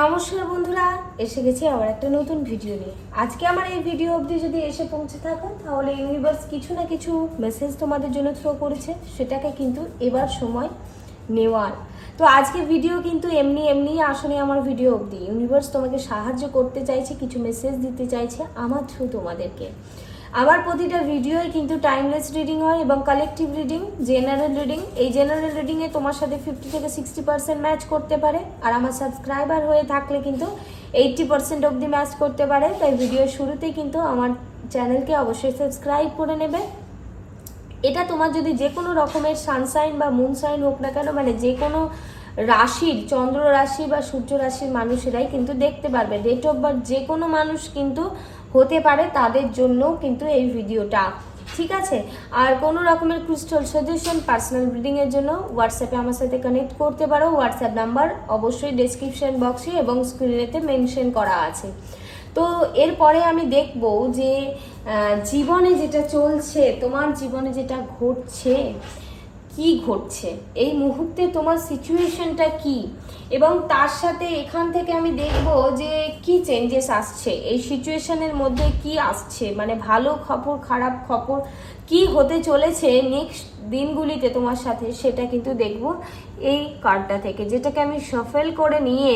নমস্কার বন্ধুরা, এসে গেছি আবার একটা নতুন ভিডিও নিয়ে। আজকে আমার এই ভিডিও অবধি যদি এসে পৌঁছে থাকো, তাহলে ইউনিভার্স কিছু না কিছু মেসেজ তোমাদের জন্য থ্রো করেছে, সেটাকে কিন্তু এবার সময় নেওয়ার। তো আজকে ভিডিও কিন্তু এমনি এমনি আসলে আমার ভিডিও অবধি। ইউনিভার্স তোমাকে সাহায্য করতে চাইছে, কিছু মেসেজ দিতে চাইছে, আমার থ্রু তোমাদেরকে। আমার প্রতিটা ভিডিওই কিন্তু টাইমলেস রিডিং হয় এবং কালেকটিভ রিডিং জেনারেল রিডিং এই জেনারেল রিডিংয়ে তোমার সাথে ফিফটি থেকে সিক্সটি পার্সেন্ট ম্যাচ করতে পারে। আর আমার সাবস্ক্রাইবার হয়ে থাকলে কিন্তু এইটটি পার্সেন্ট অবধি ম্যাচ করতে পারে। তাই ভিডিওর শুরুতেই কিন্তু আমার চ্যানেলকে অবশ্যই সাবস্ক্রাইব করে নেবে। এটা তোমার যদি যে কোনো রকমের সানসাইন বা মুন সাইন হোক না কেন মানে যে কোনো রাশির, চন্দ্র রাশি বা সূর্য রাশির মানুষেরাই কিন্তু দেখতে পারবে। ডেট অফ বার্থ যে কোনো মানুষ কিন্তু হতে পারে তাদের জন্য কিন্তু এই ভিডিওটা। ঠিক আছে? আর কোনো রকমের ক্রিস্টাল সাজেশন পার্সোনাল ব্রিডিংয়ের জন্য হোয়াটসঅ্যাপে আমার সাথে কানেক্ট করতে পারো। হোয়াটসঅ্যাপ নাম্বার অবশ্যই ডেসক্রিপশন বক্সে এবং স্ক্রিনেতে মেনশন করা আছে। তো এরপরে আমি দেখব যে জীবনে যেটা চলছে, তোমার জীবনে যেটা ঘটছে কি ঘটছে? এই মুহূর্তে তোমার সিচুয়েশনটা কি? এবং তার সাথে এখান থেকে আমি দেখব যে কি চেঞ্জেস আসছে। এই সিচুয়েশনের মধ্যে কি আসছে? মানে ভালো খবর, খারাপ খবর কি হতে চলেছে নেক্সট দিনগুলিতে তোমার সাথে সেটা কিন্তু দেখব এই কার্ডটা থেকে। যেটাকে আমি সফেল করে নিয়ে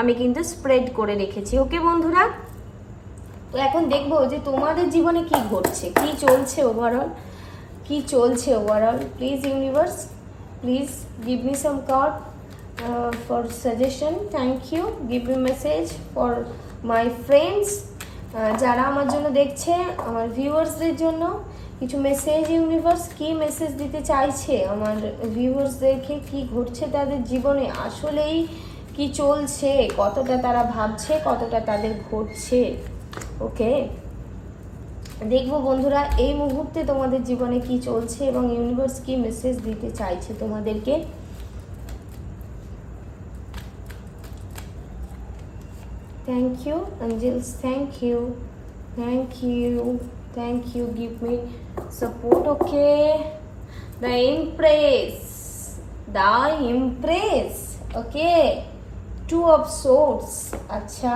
আমি কিন্তু স্প্রেড করে রেখেছি। ওকে বন্ধুরা? তো এখন দেখব যে তোমাদের জীবনে কি ঘটছে? কি চলছে ওভারঅল কি চলছে overall please universe please give me some card for suggestion thank you give me message for my friends যারা আমার জন্য দেখছে, আমার ভিউয়ার্সদের জন্য কিছু মেসেজ ইউনিভার্স কি মেসেজ দিতে চাইছে আমার ভিউয়ার্সদেরকে কি ঘটছে তাদের জীবনে? আসলেই কি চলছে? কতটা তারা ভাবছে? কতটা তাদের ঘটছে? ওকে দেখব বন্ধুরা, এই মুহূর্তে তোমাদের জীবনে কি চলছে এবং ইউনিভার্স কি মেসেজ দিতে চাইছে তোমাদেরকে? Thank you angels thank you thank you thank you give me support okay the empress the empress okay two of swords আচ্ছা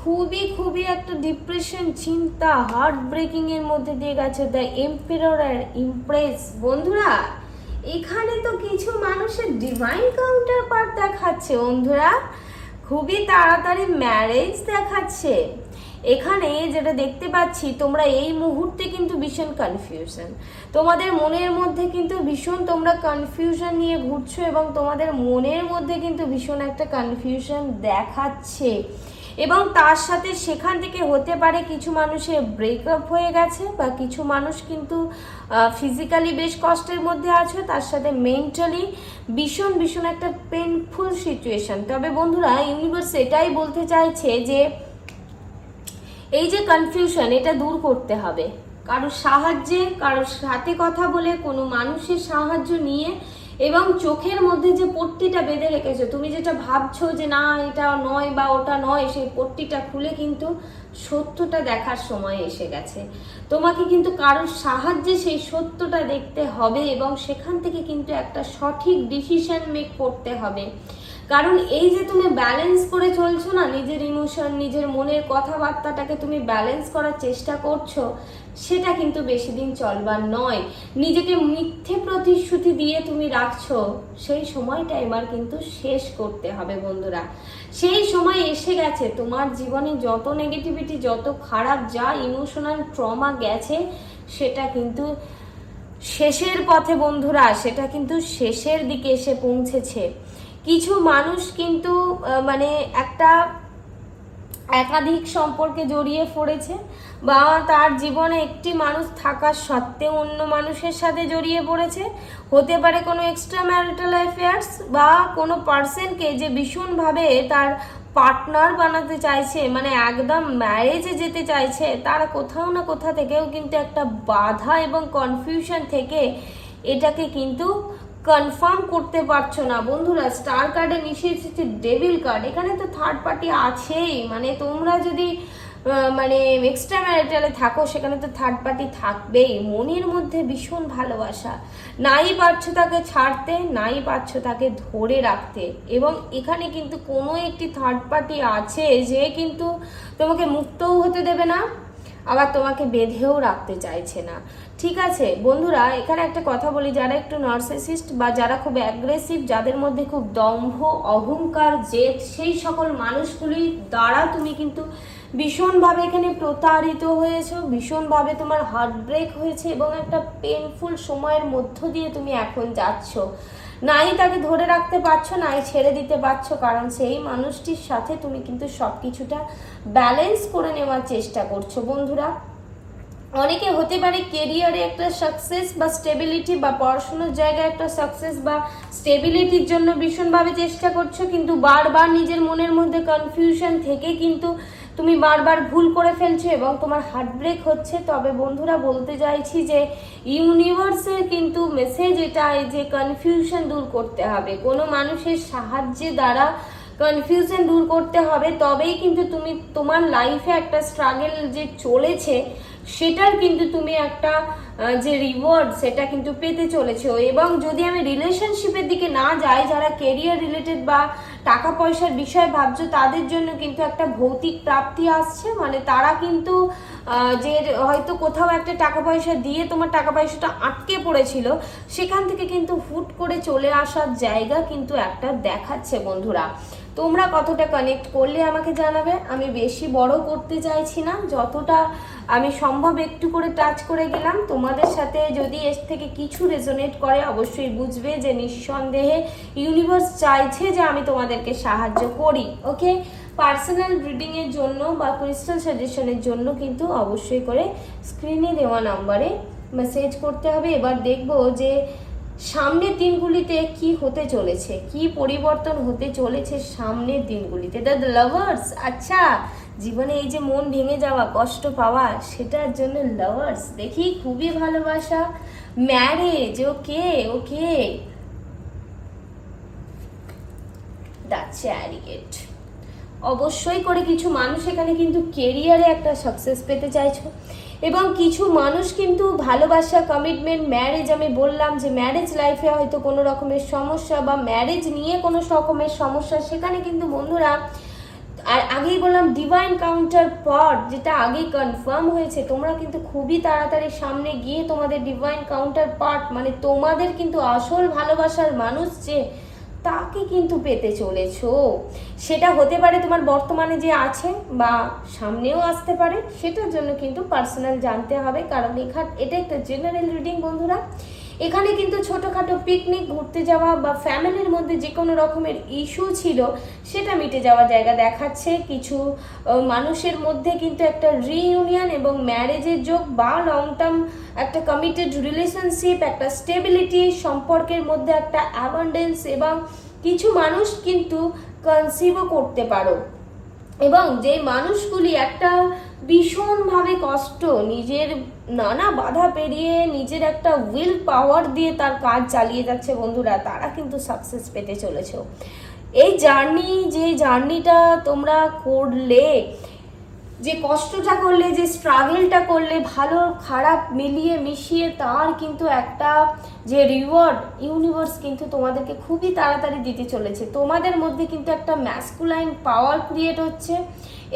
খুবই খুবই একটা ডিপ্রেশন চিন্তা হার্ট ব্রেকিং এর মধ্যে দিয়ে গেছে দ্য এম্পেরর ইমপ্রেস বন্ধুরা, এখানে তো কিছু মানুষের ডিভাইন কাউন্টার পার্ট দেখাচ্ছে, বন্ধুরা। খুবই তাড়াতাড়ি ম্যারেজ দেখাচ্ছে। এখানে যেটা দেখতে পাচ্ছি, তোমরা এই মুহূর্তে কিন্তু ভীষণ কনফিউশন তোমাদের মনের মধ্যে কিন্তু ভীষণ তোমরা কনফিউশন নিয়ে ঘুরছো এবং তোমাদের মনের মধ্যে কিন্তু ভীষণ একটা কনফিউশন দেখাচ্ছে। এবং তার সাথে সেখান থেকে হতে পারে কিছু মানুষের ব্রেকআপ হয়ে গেছে বা কিছু মানুষ কিন্তু ফিজিক্যালি বেশ কষ্টের মধ্যে আছে, তার সাথে মেন্টালি ভীষণ ভীষণ একটা পেনফুল সিচুয়েশন তবে বন্ধুরা ইউনিভার্স এটাই বলতে চাইছে যে, এই যে কনফিউশন এটা দূর করতে হবে। কারোর সাহায্যে, কারোর সাথে কথা বলে, কোনো মানুষের সাহায্য নিয়ে এবং চোখের মধ্যে যে পট্টিটা বেঁধে রেখেছো, তুমি যেটা ভাবছ যে না, এটা নয় বা ওটা নয়, সেই পট্টিটা খুলে কিন্তু সত্যটা দেখার সময় এসে গেছে। তোমাকে কিন্তু কারোর সাহায্যে সেই সত্যটা দেখতে হবে এবং সেখান থেকে কিন্তু একটা সঠিক ডিসিশন মেক করতে হবে। কারণ এই যে তুমি ব্যালেন্স করে চলছো নিজের ইমোশন নিজের মনের কথাবার্তাটাকে তুমি ব্যালেন্স করার চেষ্টা করছ, সেটা কিন্তু বেশি দিন চলবার নয়। নিজেকে মিথ্যে প্রতিশ্রুতি দিয়ে তুমি রাখছো, সেই সময়টা এবার কিন্তু শেষ করতে হবে বন্ধুরা। সেই সময় এসে গেছে, তোমার জীবনে যত নেগেটিভিটি যত খারাপ যা ইমোশনাল ট্রমা গেছে, সেটা কিন্তু শেষের পথে বন্ধুরা, সেটা কিন্তু শেষের দিকে এসে পৌঁছেছে। কিছু মানুষ কিন্তু মানে একটা একাধিক সম্পর্কে জড়িয়ে পড়েছে বা তার জীবনে একটি মানুষ থাকা সত্ত্বেও অন্য মানুষের সাথে জড়িয়ে পড়েছে। হতে পারে কোনো এক্সট্রা ম্যারিটাল অ্যাফেয়ার্স বা কোনো পার্সনকে যে ভীষণভাবে তার পার্টনার বানাতে চাইছে মানে একদম ম্যারেজে যেতে চাইছে, তারা কোথাও না কোথা থেকেও কিন্তু একটা বাধা এবং কনফিউশন থেকে এটাকে কিন্তু কনফার্ম করতে পারছ না। বন্ধুরা, স্টার কার্ডে মিশে এসেছে ডেভিল কার্ড। এখানে তো থার্ড পার্টি আছেই। মানে তোমরা যদি মানে এক্সট্রা ম্যারিটালে থাকো, সেখানে তো থার্ড পার্টি থাকবেই। মনের মধ্যে ভীষণ ভালোবাসা। নাই পারছ তাকে ছাড়তে, নাই পারছ তাকে ধরে রাখতে। এবং এখানে কিন্তু কোনো একটি থার্ড পার্টি আছে যে কিন্তু তোমাকে মুক্তও হতে দেবে না, আবার তোমাকে বেঁধেও রাখতে চাইছে না। ঠিক আছে, বন্ধুরা, এখানে একটা কথা বলি, যারা একটু নার্সিসিস্ট বা যারা খুব অ্যাগ্রেসিভ যাদের মধ্যে খুব দম্ভ, অহংকার, জেদ, সেই সকল মানুষগুলি, দ্বারা তুমি কিন্তু ভীষণভাবে এখানে প্রতারিত হয়েছ, ভীষণভাবে তোমার হার্ট ব্রেক হয়েছে এবং একটা পেনফুল সময়ের মধ্য দিয়ে তুমি এখন যাচ্ছ। নাই তাকে ধরে রাখতে পারছ, নাই ছেড়ে দিতে পারছ, কারণ সেই মানুষটির সাথে তুমি কিন্তু সব কিছুটা ব্যালেন্স করে নেওয়ার চেষ্টা করছ, বন্ধুরা। অনেকে হতে পারে কেরিয়ারে একটা সাকসেস বা স্টেবিলিটি বা পড়াশোনার জায়গায় একটা সাকসেস বা স্টেবিলিটির জন্য ভীষণভাবে চেষ্টা করছ, কিন্তু বারবার নিজের মনের মধ্যে কনফিউশন থেকে কিন্তু তুমি বারবার ভুল করে ফেলছো এবং তোমার হার্ট ব্রেক হচ্ছে। তবে বন্ধুরা, বলতে চাইছি যে ইউনিভার্সের কিন্তু মেসেজ এটা যে কনফিউশন দূর করতে হবে। কোনো মানুষের সাহায্যে দ্বারা কনফিউশন দূর করতে হবে। তবেই কিন্তু তুমি তোমার লাইফে একটা স্ট্রাগল যে চলেছে সেটার কিন্তু তুমি একটা যে রিওয়ার্ড সেটা কিন্তু পেতে চলেছো। এবং যদি আমি রিলেশনশিপের দিকে না যাই, যারা কেরিয়ার রিলেটেড বা টাকা পয়সার বিষয় ভাবছ, তাদের জন্য কিন্তু একটা ভৌতিক প্রাপ্তি আসছে। মানে তারা কিন্তু যে হয়তো কোথাও একটা টাকা পয়সা দিয়ে তোমার টাকা পয়সাটা আটকে পড়েছিল, সেখান থেকে কিন্তু হুট করে চলে আসার জায়গা কিন্তু একটা দেখাচ্ছে বন্ধুরা। তোমরা কতটা কানেক্ট করলে আমাকে জানাবে? আমি বেশি বড় করতে চাইছি না। যতটা আমি সম্ভব একটু করে টাচ করে গেলাম। তোমাদের সাথে যদি এর থেকে কিছু রেজোনেট করে, অবশ্যই বুঝবে যে নিঃসন্দেহে ইউনিভার্স চাইছে যে আমি তোমাদেরকে সাহায্য করি ওকে পার্সোনাল রিডিংয়ের জন্য বা ক্রিস্টাল সাজেশনের জন্য কিন্তু অবশ্যই করে স্ক্রিনে দেওয়া নাম্বারে মেসেজ করতে হবে। এবার দেখব যে সামনের দিনগুলিতে কি হতে চলেছে? কি পরিবর্তন হতে চলেছে সামনের দিনগুলিতে? দ্য লাভার্স আচ্ছা জীবনে এই যে মন ভেঙে যাওয়া, কষ্ট পাওয়া, সেটার জন্য লাভার্স দেখি খুবই ভালোবাসা। Marriage okay okay. দ্য অবশ্যই করে কিছু মানুষ এখানে কিন্তু কেরিয়ারে একটা সাকসেস পেতে চাইছো। এবং কিছু মানুষ কিন্তু ভালোবাসা কমিটমেন্ট ম্যারেজ আমি বললাম যে ম্যারেজ লাইফে হয়তো কোনো রকমের সমস্যা বা ম্যারেজ নিয়ে কোনো রকমের সমস্যা, সেখানে কিন্তু বন্ধুরা, আর আগেই বললাম ডিভাইন কাউন্টার পার্ট যেটা আগেই কনফার্ম হয়েছে, তোমরা কিন্তু খুবই তাড়াতাড়ি সামনে গিয়ে তোমাদের ডিভাইন কাউন্টার পার্ট মানে তোমাদের কিন্তু আসল ভালোবাসার মানুষ যে তাকে কিন্তু পেতে চলেছো। সেটা হতে পারে তোমার বর্তমানে যে আছে বা সামনেও আসতে পারে, সেটার জন্য কিন্তু পার্সোনাল জানতে হবে। কারণ এখান এটা একটা জেনারেল রিডিং বন্ধুরা। এখানে কিন্তু ছোটোখাটো পিকনিক ঘুরতে যাওয়া বা ফ্যামিলির মধ্যে যে কোনো রকমের ইস্যু ছিল, সেটা মিটে যাওয়ার জায়গা দেখাচ্ছে। কিছু মানুষের মধ্যে কিন্তু একটা রিইউনিয়ন এবং ম্যারেজের যোগ বা লং টার্ম একটা কমিটেড রিলেশনশিপ একটা স্টেবিলিটি সম্পর্কের মধ্যে একটা অ্যাবান্ডেন্স এবং কিছু মানুষ কিন্তু কনসিভও করতে পারো। এবং যে মানুষগুলি একটা ভীষণভাবে কষ্ট নিজের নানা বাধা পেরিয়ে নিজের একটা উইল পাওয়ার দিয়ে তার কাজ চালিয়ে যাচ্ছে বন্ধুরা, তারা কিন্তু সাকসেস পেতে চলেছে এই জার্নি যে জার্নিটা তোমরা করলে যে কষ্টটা করলে, যে স্ট্রাগলটা করলে, ভালো, খারাপ মিলিয়ে মিশিয়ে তার কিন্তু একটা যে রিওয়ার্ড ইউনিভার্স কিন্তু তোমাদেরকে খুবই তাড়াতাড়ি দিতে চলেছে। তোমাদের মধ্যে কিন্তু একটা ম্যাসকুলাইন পাওয়ার ক্রিয়েট হচ্ছে।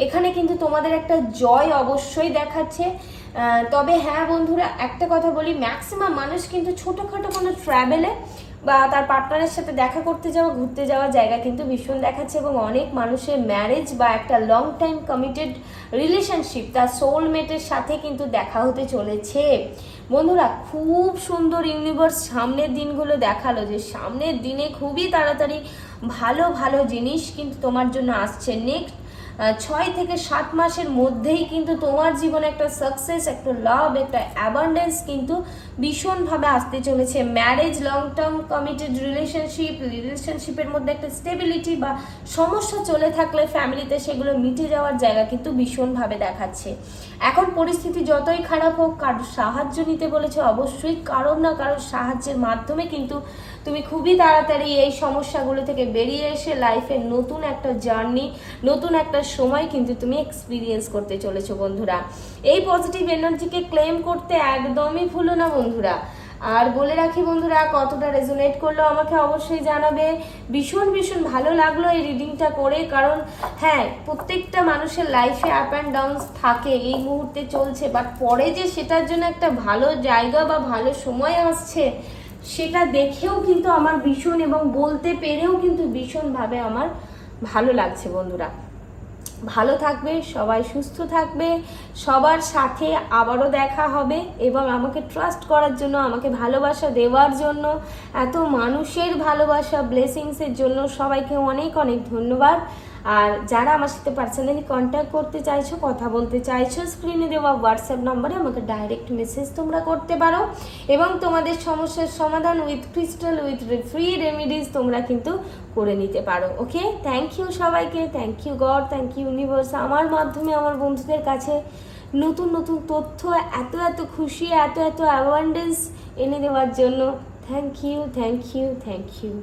এখানে কিন্তু তোমাদের একটা জয় অবশ্যই দেখাচ্ছে। তবে হ্যাঁ বন্ধুরা, একটা কথা বলি ম্যাক্সিমাম মানুষ কিন্তু ছোটোখাটো কোনো ট্রাভেলে বা তার পার্টনারের সাথে দেখা করতে যাওয়া, ঘুরতে যাওয়ার জায়গা কিন্তু ভীষণ দেখাচ্ছে এবং অনেক মানুষের ম্যারেজ বা একটা লং টাইম কমিটেড রিলেশনশিপ তার সোলমেটের সাথে কিন্তু দেখা হতে চলেছে। বন্ধুরা, খুব সুন্দর ইউনিভার্স সামনের দিনগুলো দেখাল যে সামনের দিনে খুবই তাড়াতাড়ি ভালো ভালো জিনিস কিন্তু তোমার জন্য আসছে। নেক্সট ছয় থেকে সাত মাসের মধ্যেই কিন্তু তোমার জীবনে একটা সাকসেস একটা লাভ একটা অ্যাবান্ডেন্স কিন্তু ভীষণভাবে আসতে চলেছে। Marriage long term committed relationship রিলেশনশিপের মধ্যে একটা স্টেবিলিটি বা সমস্যা চলে থাকলে ফ্যামিলিতে সেগুলো মিটে যাওয়ার জায়গা কিন্তু ভীষণভাবে দেখাচ্ছে। এখন পরিস্থিতি যতই খারাপ হোক, কারোর সাহায্য নিতে বলেছে অবশ্যই, কারোর না কারোর সাহায্যের মাধ্যমে কিন্তু তুমি খুবই তাড়াতাড়ি এই সমস্যাগুলো থেকে বেরিয়ে এসে লাইফের নতুন একটা জার্নি নতুন একটা সময় কিন্তু তুমি এক্সপিরিয়েন্স করতে চলেছো, বন্ধুরা। এই পজিটিভ এনার্জিকে ক্লেম করতে একদমই ভুলো না, বন্ধুরা। আর বলে রাখি, বন্ধুরা, কতটা রেজোনেট করল আমাকে অবশ্যই জানাবে। ভীষণ ভীষণ ভালো লাগল এই রিডিংটা করে, কারণ হ্যাঁ প্রত্যেকটা মানুষের লাইফে আপ অ্যান্ড ডাউনস থাকে, এই মুহূর্তে চলছে বাট পরে যে সেটার জন্য একটা ভালো জায়গা বা ভালো সময় আসছে, সেটা দেখেও কিন্তু আমার ভীষণ এবং বলতে পেরেও কিন্তু ভীষণভাবে আমার ভালো লাগছে, বন্ধুরা। ভালো থাকবে, সবাই সুস্থ থাকবে, সবার সাথে আবারও দেখা হবে এবং আমাকে ট্রাস্ট করার জন্য, আমাকে ভালোবাসা দেওয়ার জন্য, এত মানুষের ভালোবাসা ব্লেসিংসের জন্য সবাইকে অনেক অনেক ধন্যবাদ। আর যারা আমার সাথে পার্সোনালি কন্ট্যাক্ট করতে চাইছো, কথা বলতে চাইছো স্ক্রিনে দেওয়া হোয়াটসঅ্যাপ নম্বরে আমাকে ডাইরেক্ট মেসেজ তোমরা করতে পারো। এবং তোমাদের সমস্যার সমাধান with crystal with free remedies তোমরা কিন্তু করে নিতে পারো ওকে থ্যাংক ইউ সবাইকে thank you God thank you universe আমার মাধ্যমে আমার বন্ধুদের কাছে নতুন নতুন তথ্য, এত এত খুশি, এত এত অ্যাওয়ারনেস এনে দেওয়ার জন্য। Thank you thank you thank you